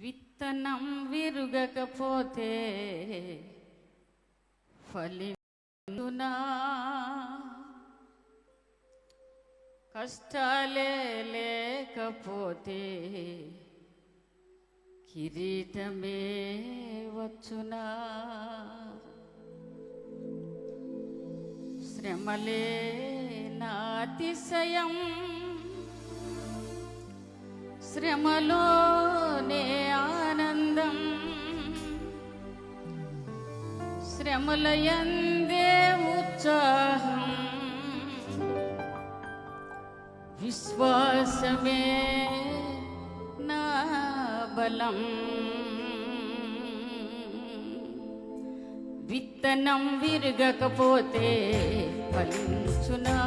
విత్తనం విరుగకపోతే ఫలినా కష్టాలే లేకపోతే కిరీటమే వచ్చునా? శ్రమలే నాతిశయం శ్రమలో శ్రమలయందే ఉత్సాహం. విశ్వాసమే నా బలం. విత్తనం విరగకపోతే ఫలించునా?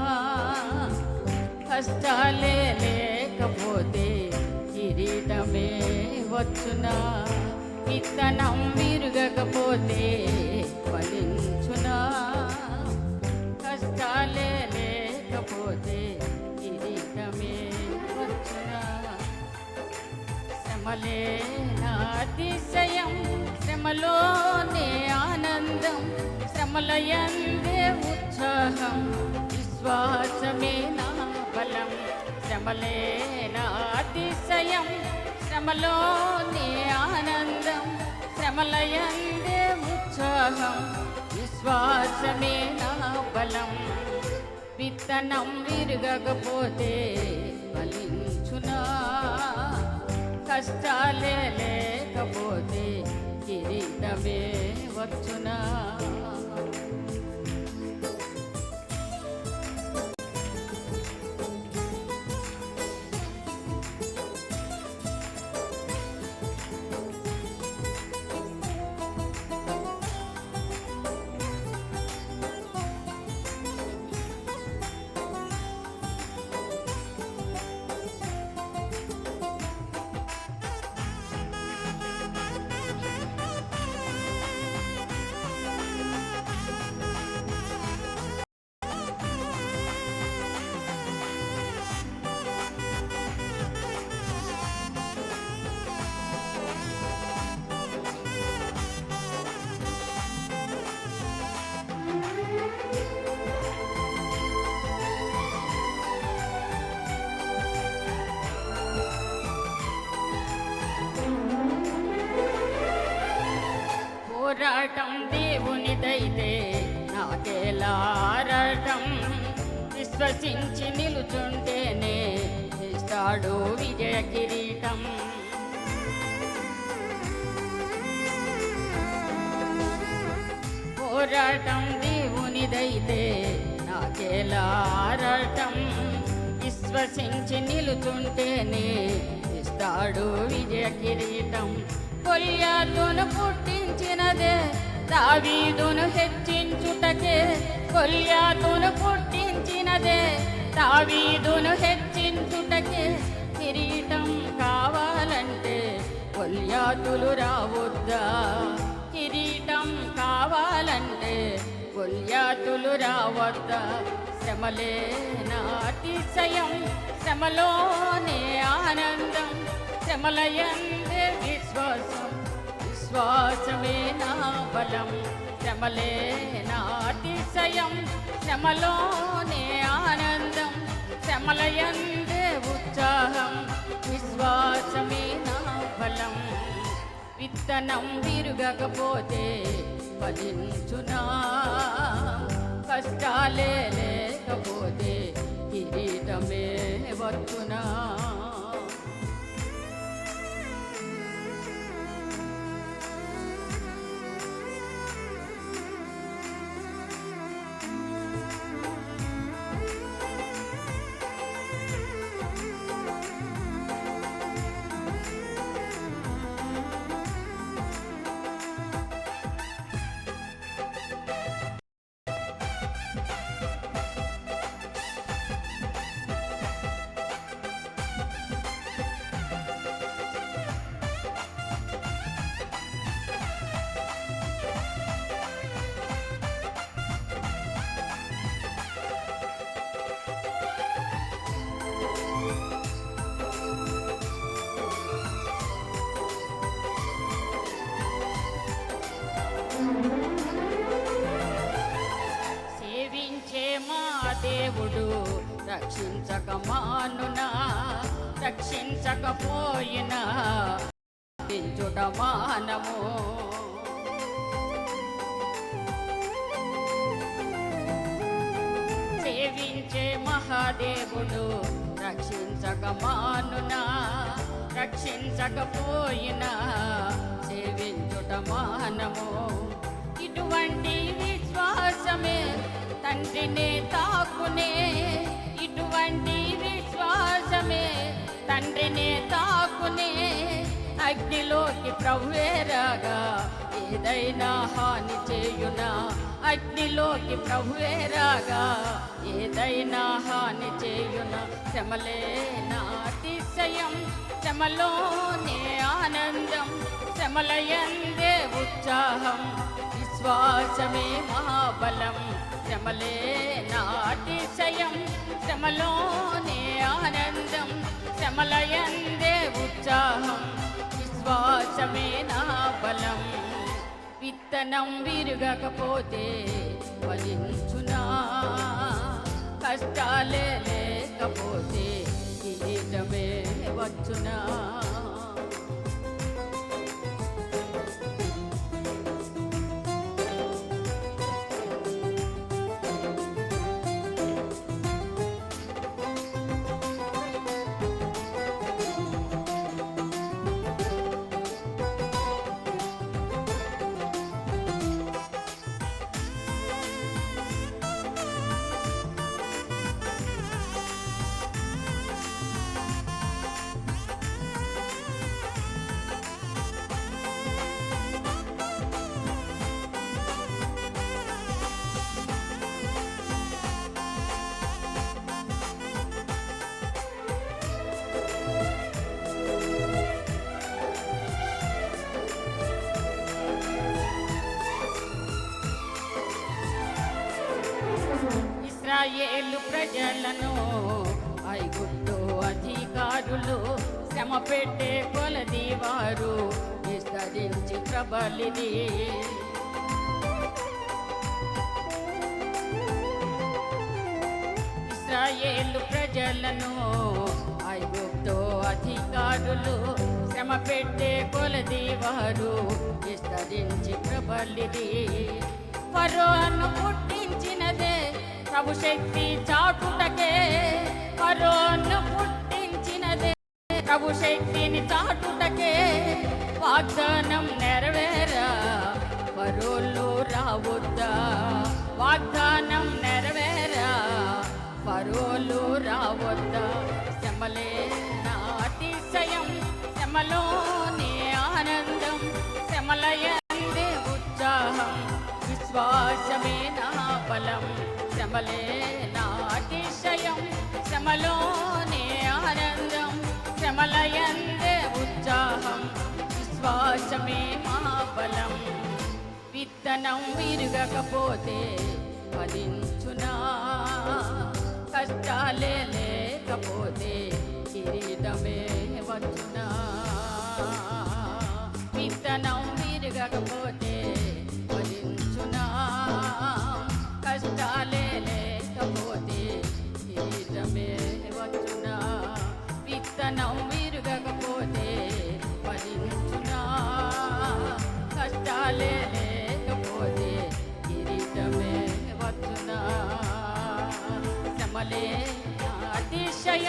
కష్టాలే లేకపోతే కిరీటమే వచ్చునా? విత్తనం విరగకపోతే ఫలించునా కష్టాలే లేకపోతే కిరీటమే వచ్చునా? శ్రమలే నాతిశయం శ్రమలోనే ఆనందం. శ్రమలయందే ఉత్సాహం విశ్వాసమే నా బలం. శ్రమలే నాతిశయం శ్రమలోనే ఆనందం. శ్రమలయందే ఉత్సాహం విశ్వాసమే నా బలం. విత్తనం విరగకపోతే ఫలించునా? కష్టాలే లేకపోతే కిరీటమే వచ్చునా? పోరాటం దేవునిదైతే నాకేలారటం విశ్వసించి నిలుచుంటేనే ఇస్తాడు విజయ కిరీటం పోరాటం దేవునిదైతే నాకేలారటం విశ్వసించి నిలుచుంటేనే ఇస్తాడు విజయ కిరీటం కొల్యాతును పుట్టించినదే దావీదును హెచ్చించుటకే. కొల్యాతును పుట్టించినదే దావీదును హెచ్చించుటకే. కిరీటం కావాలంటే కొల్యాతులు రావద్దా? కిరీటం కావాలంటే కొల్యాతులు రావద్దా? శ్రమలే నాతిశయం శ్రమలోనే ఆనందం. శ్రమలయం విశ్వాసం విశ్వాసమే నా బలం శ్రమలే నాతిశయం శ్రమలోనే ఆనందం శ్రమలయందే ఉత్సాహం. విశ్వాసమే నా బలం. విత్తనం విరుగకపోతే ఫలించునా? కష్టాలే లేకపోతే కిరీటమే వచ్చునా రక్షించకపోయినా. పించుట మానము. సేవించే మహాదేవుడు రక్షించక మానునా రక్షించకపోయినా. సేవించుట మానము. ఇటువంటి విశ్వాసమే తండ్రినే తాకునే. ఇటువంటి విశ్వాసమే తండ్రినే తాకునే అగ్నిలోకి ప్రభువేరాగా ఏదైనా హాని చేయునా అగ్నిలోకి ప్రభువేరాగా ఏదైనా హాని చేయునా శ్రమలే నాతిశయం శ్రమలోనే ఆనందం శ్రమలయందే ఉత్సాహం. విశ్వాసమే మహాబలం శ్రమలయందే ఉత్సాహం విశ్వాసమే నా బలం. విత్తనం విరగకపోతే ఫలించునా? కష్టాలే లేకపోతే కిరీటమే వచ్చునా? ఇస్రాయేలు ప్రజలను. ఐగుప్తు అధికారులు శ్రమ పెట్టే కొలది వారు. విస్తరించి ప్రబలిది. ఇస్రాయేలు ప్రజలను ఐగుప్తు అధికారులు శ్రమ పెట్టే కొలది వారు. విస్తరించి ప్రబలిది. ఫరోను పుట్టించినదే ప్రభు శక్తి చాటుటకే కరోను పుట్టించినదే. ప్రభు శక్తిని చాటుటకే వాగ్దానం నెరవేరా. పరోళ్ళు రావద్దా? వాగ్దానం నెరవేరా. పరోళ్ళు రావద్దా? శ్రమలే నా అతిశయం శ్రమలే నా శ్రమలోనే ఆనందం శ్రమలయందే ఉత్సాహం. విశ్వాసమే మహాబలం విత్తనం విరగకపోతే ఫలించునా? కష్టాలే లేకపోతే కిరీటమే వచ్చునా? విత్తనం విరగకపోతే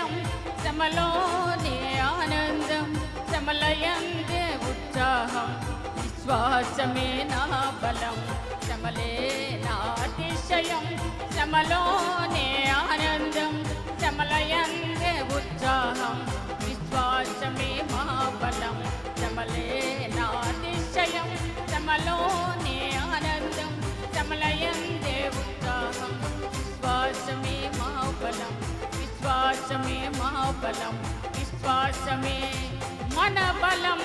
అతిశయం శ్రమలోనే ఆనందం శ్రమలయందే ఉత్సాహం. విశ్వాసమే నా బలం శ్రమలే నాతిశయం శ్రమలోనే ఆనందం శ్రమలయందే ఉత్సాహం. విశ్వాసమే మా బలం శ్రమలే నాతిశయం శ్రమలోనే ఆనందం శ్రమలయందే विश्वास महाबलम विश्वास में मन बलम